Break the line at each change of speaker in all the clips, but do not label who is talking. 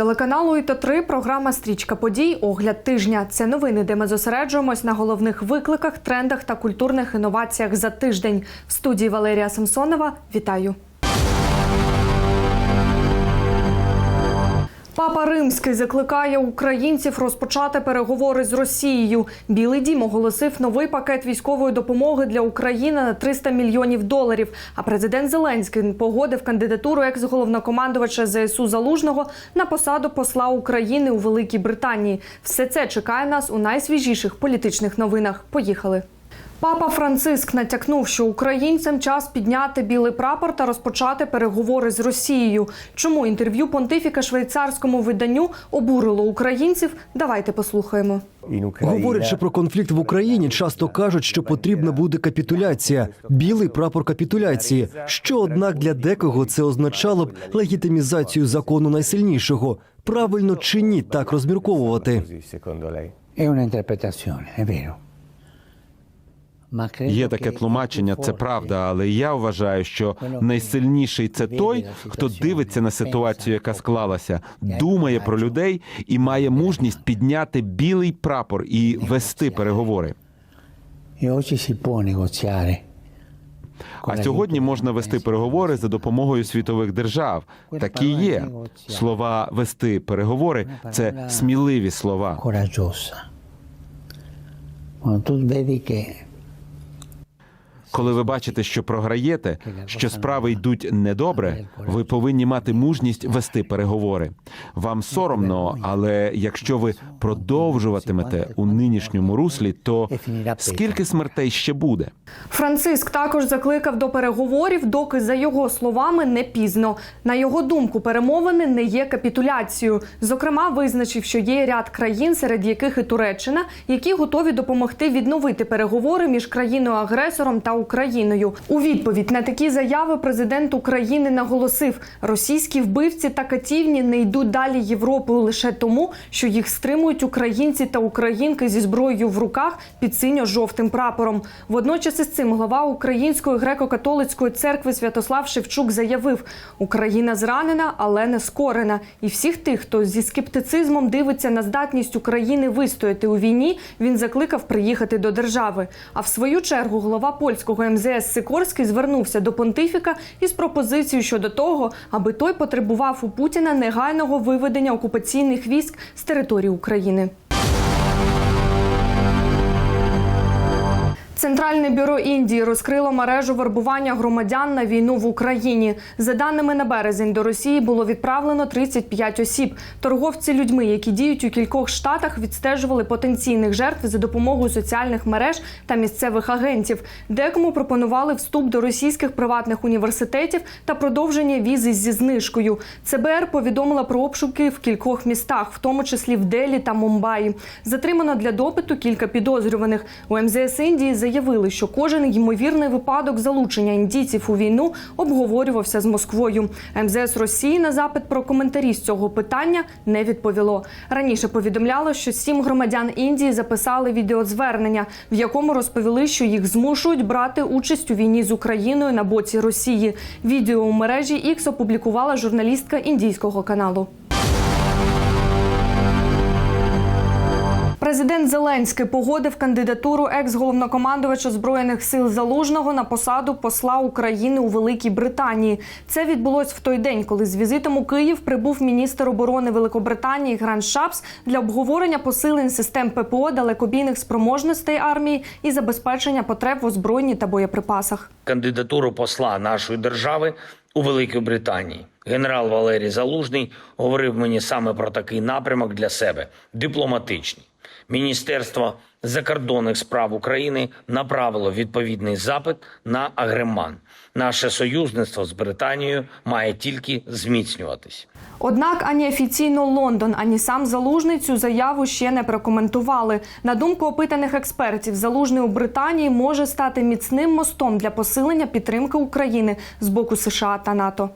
телеканалу «Іто 3 програма Стрічка подій. Огляд тижня. Це новини, де ми зосереджуємось на головних викликах, трендах та культурних інноваціях за тиждень. В студії Валерія Самсонова. Вітаю. Папа Римський закликає українців розпочати переговори з Росією. Білий дім оголосив новий пакет військової допомоги для України на 300 мільйонів доларів. А президент Зеленський погодив кандидатуру екс-головнокомандувача ЗСУ Залужного на посаду посла України у Великій Британії. Все це чекає нас у найсвіжіших політичних новинах. Поїхали. Папа Франциск натякнув, що українцям час підняти білий прапор та розпочати переговори з Росією. Чому інтерв'ю понтифіка швейцарському виданню обурило українців? Давайте послухаємо.
Говорячи про конфлікт в Україні, часто кажуть, що потрібна буде капітуляція, білий прапор капітуляції. Що однак для декого це означало б легітимізацію закону найсильнішого. Правильно чи ні так розмірковувати?
È un'interpretazione, è vero.
Є таке тлумачення, це правда, але я вважаю, що найсильніший це той, хто дивиться на ситуацію, яка склалася, думає про людей і має мужність підняти білий прапор і вести переговори. А сьогодні можна вести переговори за допомогою світових держав. Такі є. слова вести переговори. Це сміливі слова. Коли ви бачите, що програєте, що справи йдуть недобре, ви повинні мати мужність вести переговори. Вам соромно, але якщо ви продовжуватимете у нинішньому руслі, то скільки смертей ще буде?
Франциск також закликав до переговорів, доки за його словами не пізно. На його думку, перемовини не є капітуляцією. Зокрема, визначив, що є ряд країн, серед яких і Туреччина, які готові допомогти відновити переговори між країною-агресором та Україною. У відповідь на такі заяви президент України наголосив: російські вбивці та катівні не йдуть далі Європою лише тому, що їх стримують українці та українки зі зброєю в руках під синьо-жовтим прапором. Водночас із цим глава Української греко-католицької церкви Святослав Шевчук заявив: Україна зранена, але не скорена. І всіх тих, хто зі скептицизмом дивиться на здатність України вистояти у війні, він закликав приїхати до держави. А в свою чергу голова польського МЗС Сикорський звернувся до понтифіка із пропозицією щодо того, аби той потребував у Путіна негайного виведення окупаційних військ з території України. Центральне бюро Індії розкрило мережу вербування громадян на війну в Україні. За даними на березень до Росії було відправлено 35 осіб. Торговці людьми, які діють у кількох штатах, відстежували потенційних жертв за допомогою соціальних мереж та місцевих агентів. Декому пропонували вступ до російських приватних університетів та продовження візи зі знижкою. ЦБР повідомила про обшуки в кількох містах, в тому числі в Делі та Мумбаї. Затримано для допиту кілька підозрюваних. У МЗС Індії заявили, що кожен ймовірний випадок залучення індійців у війну обговорювався з Москвою. МЗС Росії на запит про коментарі з цього питання не відповіло. Раніше повідомляло, що сім громадян Індії записали відеозвернення, в якому розповіли, що їх змушують брати участь у війні з Україною на боці Росії. Відео у мережі X опублікувала журналістка індійського каналу. Президент Зеленський погодив кандидатуру екс-головнокомандувача збройних сил Залужного на посаду посла України у Великій Британії. Це відбулось в той день, коли з візитом у Київ прибув міністр оборони Великобританії Гран Шапс для обговорення посилень систем ППО, далекобійних спроможностей армії і забезпечення потреб в озброєнні та боєприпасах.
кандидатуру посла нашої держави у Великій Британії. Генерал Валерій Залужний говорив мені саме про такий напрямок для себе дипломатичний. Міністерство закордонних справ України направило відповідний запит на агреман. Наше союзництво з Британією має тільки зміцнюватись.
Однак ані офіційно Лондон, ані сам залужний цю заяву ще не прокоментували. На думку опитаних експертів, залужний у Британії може стати міцним мостом для посилення підтримки України з боку США та НАТО.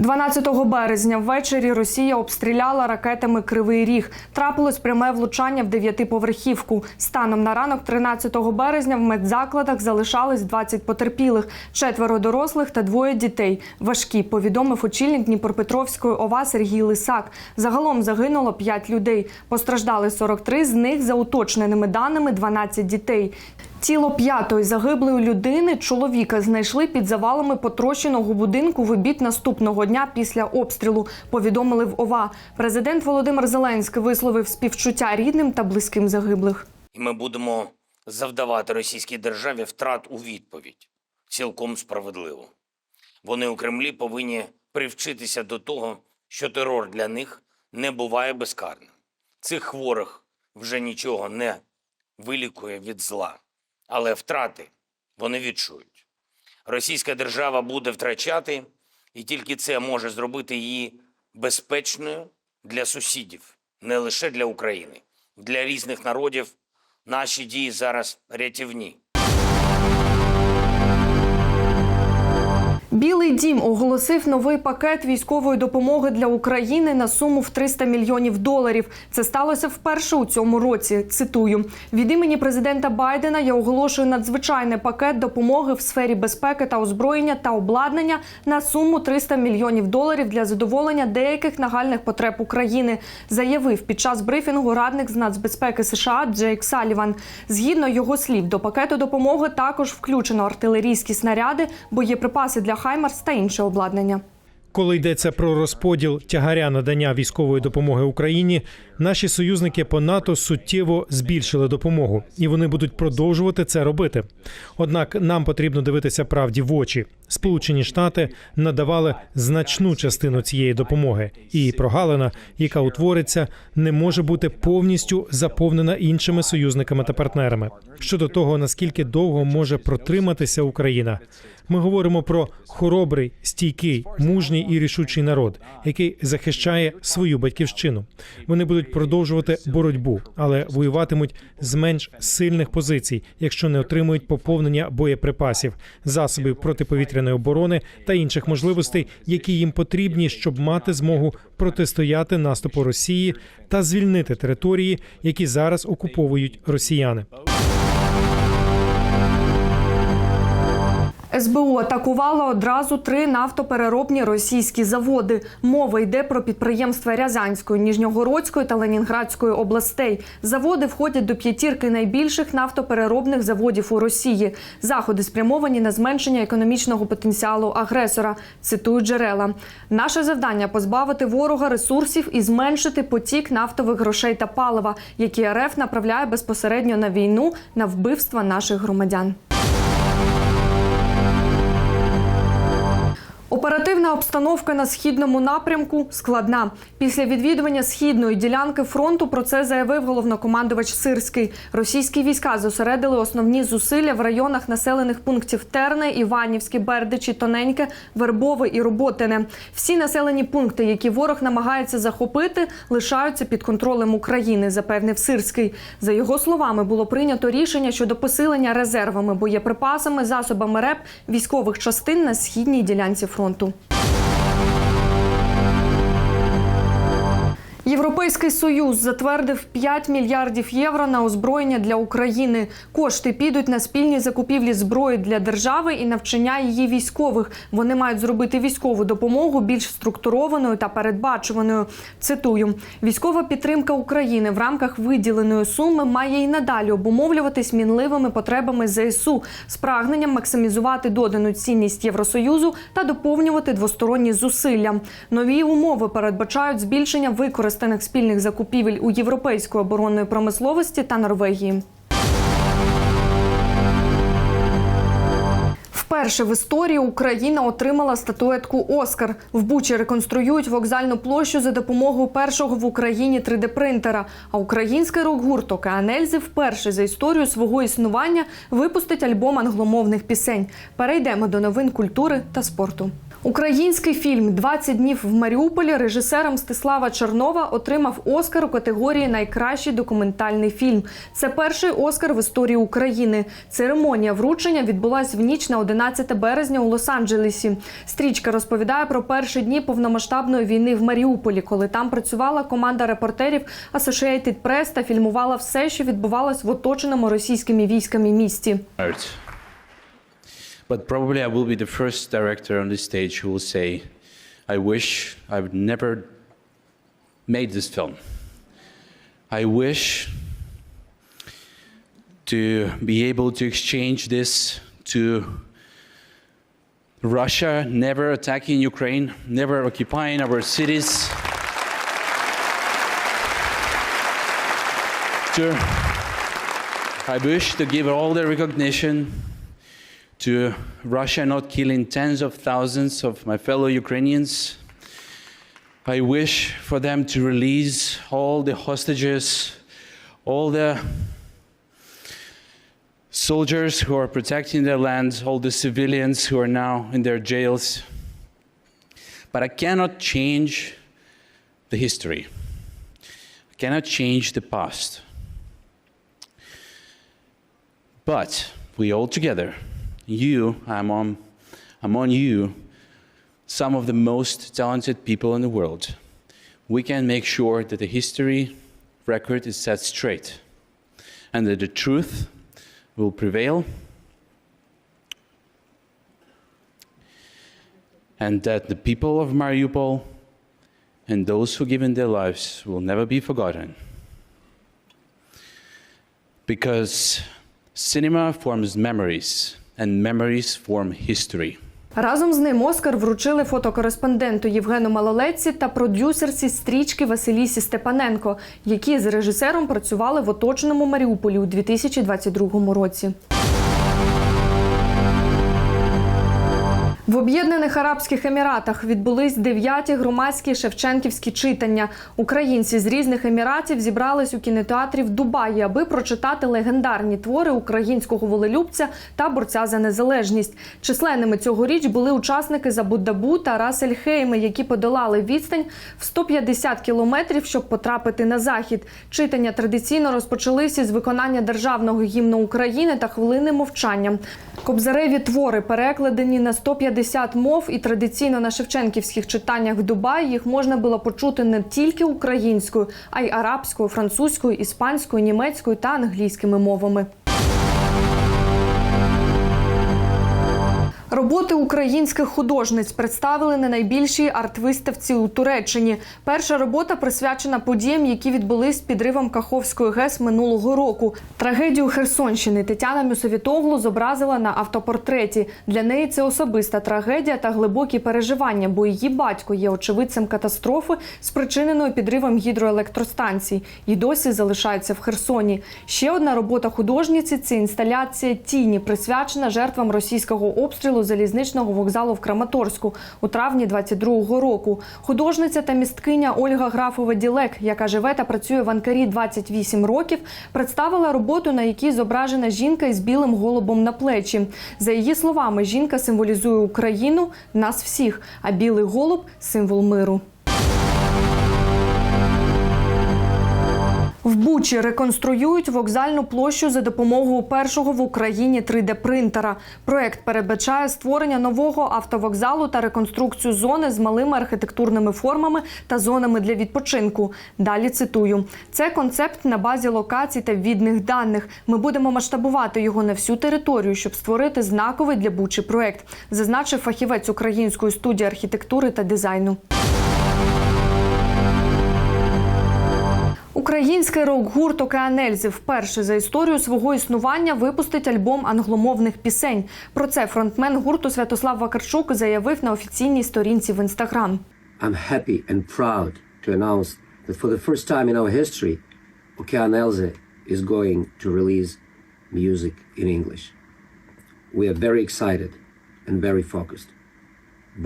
12 березня ввечері Росія обстріляла ракетами Кривий Ріг. Трапилось пряме влучання в дев'ятиповерхівку. Станом на ранок 13 березня в медзакладах залишались 20 потерпілих, четверо дорослих та двоє дітей. Важкі, повідомив очільник Дніпропетровської ОВА Сергій Лисак. Загалом загинуло 5 людей. Постраждали 43, з них за уточненими даними 12 дітей. Тіло п'ятої загиблої людини чоловіка знайшли під завалами потрощеного будинку в обід наступного дня після обстрілу. Повідомили в ОВА. Президент Володимир Зеленський висловив співчуття рідним та близьким загиблих.
Ми будемо завдавати російській державі втрат у відповідь. Цілком справедливо. Вони у Кремлі повинні привчитися до того, що терор для них не буває безкарним. Цих хворих вже нічого не вилікує від зла, але втрати вони відчують. Російська держава буде втрачати, і тільки це може зробити її безпечною для сусідів, не лише для України, для різних народів. Наші дії зараз рятівні.
Білий дім оголосив новий пакет військової допомоги для України на суму в 300 мільйонів доларів. Це сталося вперше у цьому році. Цитую від імені президента Байдена. Я оголошую надзвичайний пакет допомоги в сфері безпеки та озброєння та обладнання на суму 300 мільйонів доларів для задоволення деяких нагальних потреб України. Заявив під час брифінгу радник з нацбезпеки США Джейк Саліван. Згідно його слів, до пакету допомоги також включено артилерійські снаряди, боєприпаси для Хаймарс та інше обладнання.
Коли йдеться про розподіл тягаря надання військової допомоги Україні, наші союзники по НАТО суттєво збільшили допомогу, і вони будуть продовжувати це робити. Однак нам потрібно дивитися правді в очі. Сполучені Штати надавали значну частину цієї допомоги, і прогалина, яка утвориться, не може бути повністю заповнена іншими союзниками та партнерами. Щодо того, наскільки довго може протриматися Україна, ми говоримо про хоробрий, стійкий, мужній і рішучий народ, який захищає свою батьківщину. Вони будуть продовжувати боротьбу, але воюватимуть з менш сильних позицій, якщо не отримують поповнення боєприпасів, засобів протиповітряної оборони та інших можливостей, які їм потрібні, щоб мати змогу протистояти наступу Росії та звільнити території, які зараз окуповують росіяни.
СБУ атакувало одразу три нафтопереробні російські заводи. Мова йде про підприємства Рязанської, Ніжньогородської та Ленінградської областей. Заводи входять до п'ятірки найбільших нафтопереробних заводів у Росії. Заходи спрямовані на зменшення економічного потенціалу агресора. Цитують джерела. Наше завдання позбавити ворога ресурсів і зменшити потік нафтових грошей та палива, які РФ направляє безпосередньо на війну на вбивства наших громадян. Оперативна обстановка на східному напрямку складна. Після відвідування східної ділянки фронту про це заявив головнокомандувач Сирський. Російські війська зосередили основні зусилля в районах населених пунктів Терне, Іванівське, Бердичі, Тоненьке, Вербове і Роботине. Всі населені пункти, які ворог намагається захопити, лишаються під контролем України, запевнив Сирський. За його словами, було прийнято рішення щодо посилення резервами, боєприпасами, засобами РЕП військових частин на східній ділянці фронту. ponto. Європейський союз затвердив 5 мільярдів євро на озброєння для України. Кошти підуть на спільні закупівлі зброї для держави і навчання її військових. Вони мають зробити військову допомогу більш структурованою та передбачуваною. Цитую: військова підтримка України в рамках виділеної суми має й надалі обумовлюватись мінливими потребами ЗСУ з прагненням максимізувати додану цінність Євросоюзу та доповнювати двосторонні зусилля. Нові умови передбачають збільшення використаних спільних закупівель у європейської оборонної промисловості та Норвегії. Вперше в історії Україна отримала статуетку Оскар. В Бучі реконструюють вокзальну площу за допомогою першого в Україні 3D-принтера. А український рок-гурт Океанельзи вперше за історію свого існування випустить альбом англомовних пісень. Перейдемо до новин культури та спорту. Український фільм «20 днів в Маріуполі режисера Мстислава Чернова отримав Оскар у категорії Найкращий документальний фільм. Це перший Оскар в історії України. Церемонія вручення відбулась в ніч на 11 березня у Лос-Анджелесі. Стрічка розповідає про перші дні повномасштабної війни в Маріуполі, коли там працювала команда репортерів Associated Press та фільмувала все, що відбувалось в оточеному російськими військами місті.
But probably I will be the first director on this stage who will say, I wish I would never made this film. I wish to be able to exchange this to Russia never attacking Ukraine, never occupying our cities. To I wish to give all the recognition to Russia not killing tens of thousands of my fellow Ukrainians. I wish for them to release all the hostages, all the soldiers who are protecting their land, all the civilians who are now in their jails. But I cannot change the history. I cannot change the past. But we all together, you, I'm on, I'm on you, some of the most talented people in the world, we can make sure that the history record is set straight and that the truth will prevail. And that the people of Mariupol and those who given their lives will never be forgotten. Because cinema forms memories, and memories form history.
Разом з ним Оскар вручили фотокореспонденту Євгену Малолетці та продюсерці стрічки Василісі Степаненко, які з режисером працювали в оточеному Маріуполі у 2022 році. В Об'єднаних Арабських Еміратах відбулись дев'яті громадські шевченківські читання. Українці з різних еміратів зібрались у кінотеатрі в Дубаї, аби прочитати легендарні твори українського волелюбця та борця за незалежність. Численними цьогоріч були учасники Забуддабу та Расель Хейми, які подолали відстань в 150 кілометрів, щоб потрапити на захід. Читання традиційно розпочалися з виконання державного гімну України та хвилини мовчання. Кобзареві твори перекладені на 150 мов, і традиційно на шевченківських читаннях в Дубаї їх можна було почути не тільки українською, а й арабською, французькою, іспанською, німецькою та англійськими мовами. Роботи українських художниць представили на найбільшій арт-виставці у Туреччині. Перша робота присвячена подіям, які відбулись підривом Каховської ГЕС минулого року. Трагедію Херсонщини Тетяна Мюсовітоглу зобразила на автопортреті. Для неї це особиста трагедія та глибокі переживання, бо її батько є очевидцем катастрофи, спричиненої підривом гідроелектростанцій, і досі залишається в Херсоні. Ще одна робота художниці це інсталяція тіні, присвячена жертвам російського обстрілу залізничного вокзалу в Краматорську у травні 22-го року. Художниця та місткиня Ольга Графова Ділек, яка живе та працює в Анкарі 28 років, представила роботу, на якій зображена жінка із білим голубом на плечі. За її словами, жінка символізує Україну, нас всіх, а білий голуб символ миру. В Бучі реконструюють вокзальну площу за допомогою першого в Україні 3D-принтера. Проект передбачає створення нового автовокзалу та реконструкцію зони з малими архітектурними формами та зонами для відпочинку. Далі цитую: це концепт на базі локацій та відних даних. Ми будемо масштабувати його на всю територію, щоб створити знаковий для Бучі проект, зазначив фахівець української студії архітектури та дизайну. Український рок-гурт Океанельзи вперше за історію свого існування випустить альбом англомовних пісень. Про це фронтмен гурту Святослав Вакарчук заявив на офіційній сторінці в інстаграм.
I'm happy and proud to announce that for the first time in our history, Elze is going to release music in English. We are very excited and very focused.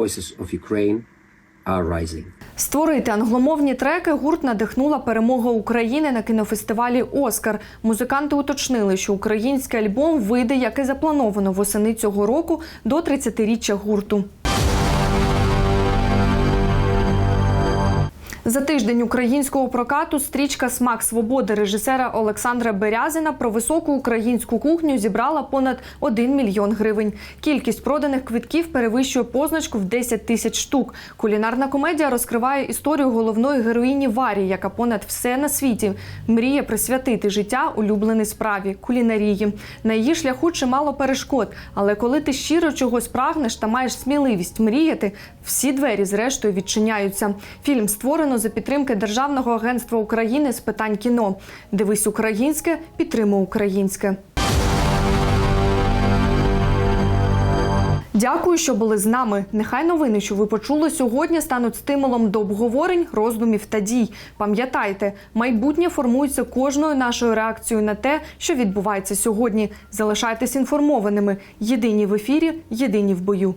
Voices of Ukraine are rising.
Створити англомовні треки гурт надихнула перемога України на кінофестивалі Оскар. Музиканти уточнили, що український альбом вийде, як і заплановано восени цього року, до 30-річчя гурту. За тиждень українського прокату стрічка Смак свободи режисера Олександра Берязина про високу українську кухню зібрала понад 1 мільйон гривень. Кількість проданих квитків перевищує позначку в 10 тисяч штук. Кулінарна комедія розкриває історію головної героїні Варі, яка понад все на світі мріє присвятити життя улюбленій справі кулінарії. На її шляху чимало перешкод. Але коли ти щиро чогось прагнеш та маєш сміливість мріяти, всі двері зрештою відчиняються. Фільм створено за підтримки Державного агентства України з питань кіно. Дивись українське, підтримуй українське. Дякую, що були з нами. Нехай новини, що ви почули сьогодні, стануть стимулом до обговорень, роздумів та дій. Пам'ятайте, майбутнє формується кожною нашою реакцією на те, що відбувається сьогодні. Залишайтесь інформованими. Єдині в ефірі, єдині в бою.